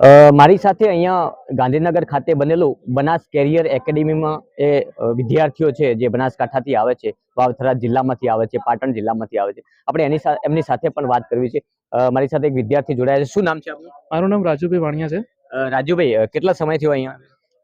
અ, મારી સાથે અહીંયા ગાંધીનગર ખાતે બનેલું બનાસ કેરિયર એકેડેમીમાં એ વિદ્યાર્થીઓ છે જે બનાસકાંઠાથી આવે છે વાવથરા જિલ્લામાંથી આવે છે પાટણ જિલ્લામાંથી આવે છે. આપણે એની સાથે એમની સાથે પણ વાત કરવી છે. મારી સાથે એક વિદ્યાર્થી જોડાયા છે. શું નામ છે આપનું? મારું નામ રાજુભાઈ વાણિયા છે. રાજુભાઈ કેટલા સમય થયો અહીંયા?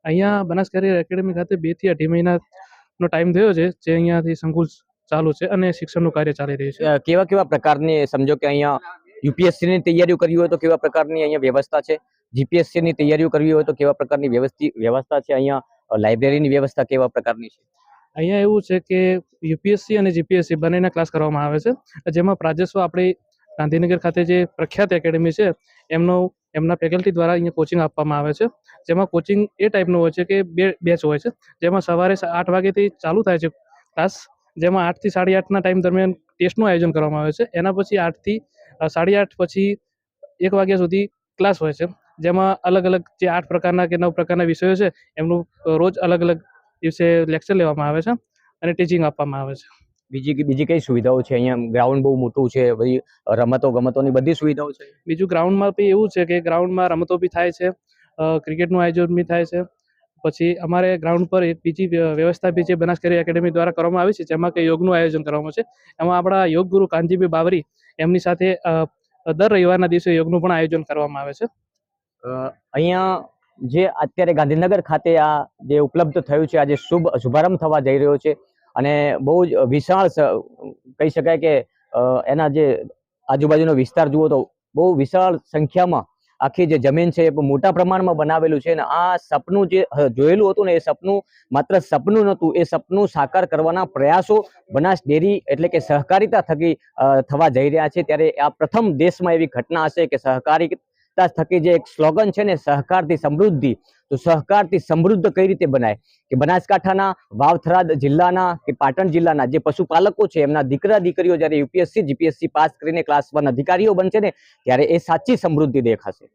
અહીંયા બનાસ કેરિયર એકેડેમી ખાતે બેથી અઢી મહિનાનો ટાઈમ થયો છે જે અહીંયાથી સંકુલ ચાલુ છે અને શિક્ષણનું કાર્ય ચાલી રહ્યું છે. કેવા કેવા પ્રકારની સમજો કે અહીંયા યુપીએસસી ની તૈયારીઓ કરવી હોય તો કેવા પ્રકારની અહીંયા વ્યવસ્થા છે? જીપીએસસી ની તૈયારીઓ કરવી હોય તો કેવા પ્રકારની વ્યવસ્થિત વ્યવસ્થા છે? અહીંયા લાઇબ્રેરીની વ્યવસ્થા કેવા પ્રકારની છે? અહીંયા એવું છે કે યુપીએસસી અને જીપીએસસી બંનેના ક્લાસ કરવામાં આવે છે. જેમાં પ્રાજસ્વ આપણી ગાંધીનગર ખાતે જે પ્રખ્યાત એકેડમી છે, એમનો, એમના ફેકલ્ટી દ્વારા અહીંયા કોચિંગ આપવામાં આવે છે. જેમાં કોચિંગ એ ટાઈપનું હોય છે કે બે, બેચ હોય છે. જેમાં સવારે આઠ વાગ્યાથી ચાલુ થાય છે ક્લાસ. જેમાં આઠથી સાડી આઠના ટાઈમ દરમિયાન ટેસ્ટનું આયોજન કરવામાં આવે છે. એના પછી આઠથી સાડી આઠ પછી એક વાગ્યા સુધી ક્લાસ હોય છે. જેમાં અલગ અલગ જે આઠ પ્રકારના કે નવ પ્રકારના વિષયો છે એમનું રોજ અલગ અલગ દિવસે લેક્ચર લેવામાં આવે છે અને ટીચિંગ આપવામાં આવે છે. બીજી બીજી કઈ સુવિધાઓ છે? અહીંયા ગ્રાઉન્ડ બહુ મોટું છે પછી રમતો ગમતોની બધી સુવિધાઓ છે. બીજું ગ્રાઉન્ડમાં બી એવું છે કે ગ્રાઉન્ડમાં રમતો બી થાય છે ક્રિકેટનું આયોજન બી થાય છે. પછી અમારે ગ્રાઉન્ડ પર એક બીજી વ્યવસ્થા બી છે બનાસકાંઠા એકેડેમી દ્વારા કરવામાં આવી છે જેમાં કે યોગનું આયોજન કરવામાં છે. એમાં આપણા યોગ ગુરુ કાનજીભાઈ બાવરી એમની સાથે દર રવિવારના દિવસે યોગનું પણ આયોજન કરવામાં આવે છે. અહીંયા જે અત્યારે ગાંધીનગર ખાતે આ જે ઉપલબ્ધ થયું છે આજે શુભ, શુભારંભ થવા જઈ રહ્યો છે, અને બહુ જ વિશાળ કહી શકાય કે એના જે આજુબાજુનો વિસ્તાર જુઓ તો બહુ વિશાળ સંખ્યામાં આખી જે જમીન છે એ મોટા પ્રમાણમાં બનાવેલું છે, અને આ સપનું જે જોયેલું હતું ને એ સપનું માત્ર સપનું નહોતું, એ સપનું સાકાર કરવાના પ્રયાસો બનાસ ડેરી એટલે કે સહકારિતા થકી થવા જઈ રહ્યા છે. ત્યારે આ પ્રથમ દેશમાં એવી ઘટના હશે કે સહકારી સહકારિતા થકી જે એક સ્લોગન છે ને, સહકારથી સમૃદ્ધિ, તો સહકારથી સમૃદ્ધ કઈ રીતે બનાય? કે બનાસકાંઠાના વાવથરાદ જિલ્લાના કે પાટણ જિલ્લાના જે પશુપાલકો છે, એમના દીકરા દીકરીઓ જ્યારે યુપીએસસી, જીપીએસસી પાસ કરીને ક્લાસ વન અધિકારીઓ બનશે ને, ત્યારે એ સાચી સમૃદ્ધિ દેખાશે.